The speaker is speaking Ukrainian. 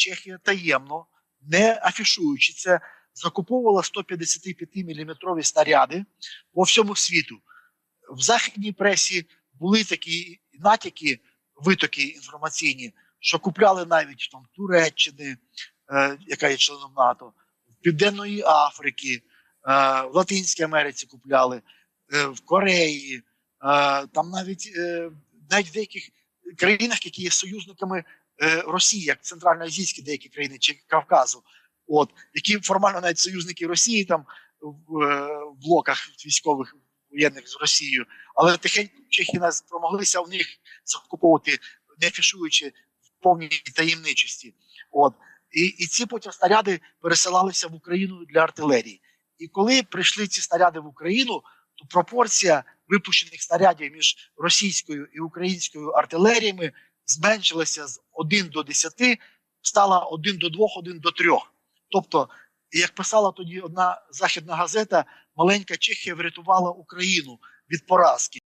Чехія таємно, не афішуючи це, закуповувала 155-мм снаряди по всьому світу. В західній пресі були такі натяки, витоки інформаційні, що купляли навіть там Туреччини, е, яка є членом НАТО, в Південної Африки, е, в Латинській Америці купляли, е, в Кореї, е, там навіть, е, навіть деяких країнах, які є союзниками е, Росії, як центральноазійські деякі країни чи Кавказу, от які формально навіть союзники Росії там в, е, в блоках військових воєнних з Росією, але тихенько чехи нас спромоглися в них закуповувати, не афішуючи в повній таємничості. От і, і ці потім снаряди пересилалися в Україну для артилерії. І коли прийшли ці снаряди в Україну, пропорція випущених снарядів між російською і українською артилеріями зменшилася з 1 до 10, стала 1 до 2, 1 до 3. Тобто, як писала тоді одна західна газета, маленька Чехія врятувала Україну від поразки.